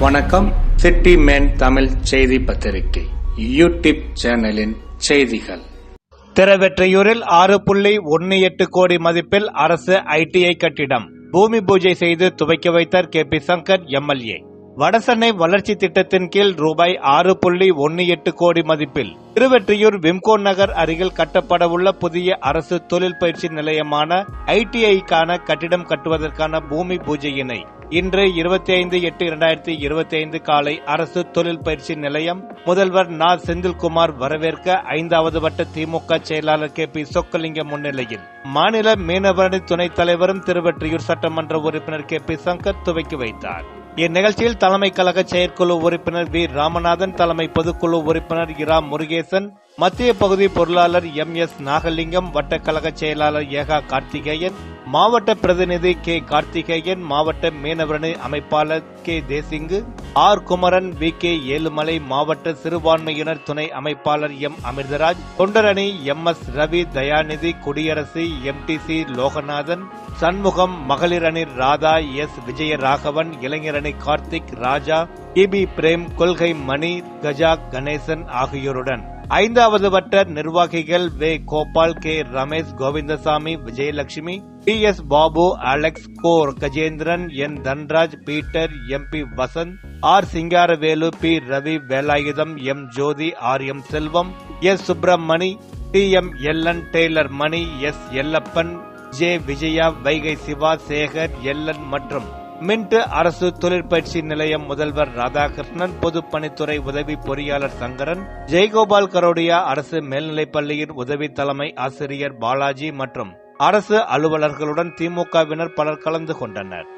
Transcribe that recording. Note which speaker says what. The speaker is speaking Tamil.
Speaker 1: வணக்கம். சிட்டி மேன் தமிழ் செய்தி பத்திரிகை யூடியூப் சேனலின் செய்திகள். திருவெற்றியூரில் ஆறு புள்ளி ஒன்னு எட்டு கோடி மதிப்பில் அரசு ஐடிஐ கட்டிடம். பூமி பூஜை செய்து துவக்கி வைத்தார் K P Shankar MLA Vadachennai வளர்ச்சி திட்டத்தின் கீழ் ரூபாய் ஆறு புள்ளி ஒன்னு எட்டு கோடி மதிப்பில் திருவெற்றியூர் விம்கோ நகர் அருகில் கட்டப்படவுள்ள புதிய அரசு தொழில் பயிற்சி நிலையமான ஐடிஐக்கான கட்டிடம் கட்டுவதற்கான பூமி பூஜையினை இன்று இருபத்தி ஐந்து எட்டு இரண்டாயிரத்தி இருபத்தி ஐந்து காலை அரசு தொழில் பயிற்சி நிலையம் முதல்வர் நா. செந்தில்குமார் வரவேற்க ஐந்தாவது வட்ட திமுக செயலாளர் கே. பி. சொக்கலிங்கம் முன்னிலையில் மாநில மீனவரணி துணைத் தலைவரும் திருவெற்றியூர் சட்டமன்ற உறுப்பினர் கே. பி. சங்கர் துவக்கி வைத்தார். இந்நிகழ்ச்சியில் தலைமை கழக செயற்குழு உறுப்பினர் வி. ராமநாதன் தலைமை பொதுக்குழு உறுப்பினர் இரா. முருகேசன் மத்திய பகுதி பொருளாளர் எம். எஸ். நாகலிங்கம் வட்டக்கழக செயலாளர் ஏகா கார்த்திகேயன் மாவட்ட பிரதிநிதி கே. கார்த்திகேயன் மாவட்ட மீனவரணி அமைப்பாளர் K. Desingu R Kumaran V K Ezhumalai மாவட்ட சிறுபான்மையினர் துணை அமைப்பாளர் எம். அமிர்தராஜ் தொண்டரணி எம். எஸ். ரவி தயாநிதி குடியரசு M. D. C. Loganathan Shanmugam மகளிரணி ராதா எஸ். விஜயராகவன் இளைஞரணி கார்த்திக் ராஜா இபி பிரேம் கொள்கை மணி கஜா கணேசன் ஆகியோருடன். ஐந்தாவது வட்ட நிர்வாகிகள் வே. Gopal K. Ramesh Govindasamy Vijayalakshmi P S. Babu Alex core Gajendran N. Dhanraj Peter M. P. Vasanth R. Singaravelu P. Ravi Velayutham M. Jothi R. M. Selvam S. Subramani T. M. L N tailor Mani S. Ellappan J. Vijaya Vaigai Siva Sekar Ellan மற்றும் மின்ட் அரசு தொழிற்பயிற்சி நிலையம் முதல்வர் ராதாகிருஷ்ணன் பொதுப்பணித்துறை உதவி பொறியாளர் சங்கரன் ஜெய்கோபால் கரோடியா அரசு மேல்நிலைப்பள்ளியின் உதவி தலைமை ஆசிரியர் பாலாஜி மற்றும் அரசு அலுவலர்களுடன் திமுகவினர் பலர் கலந்து கொண்டனர்.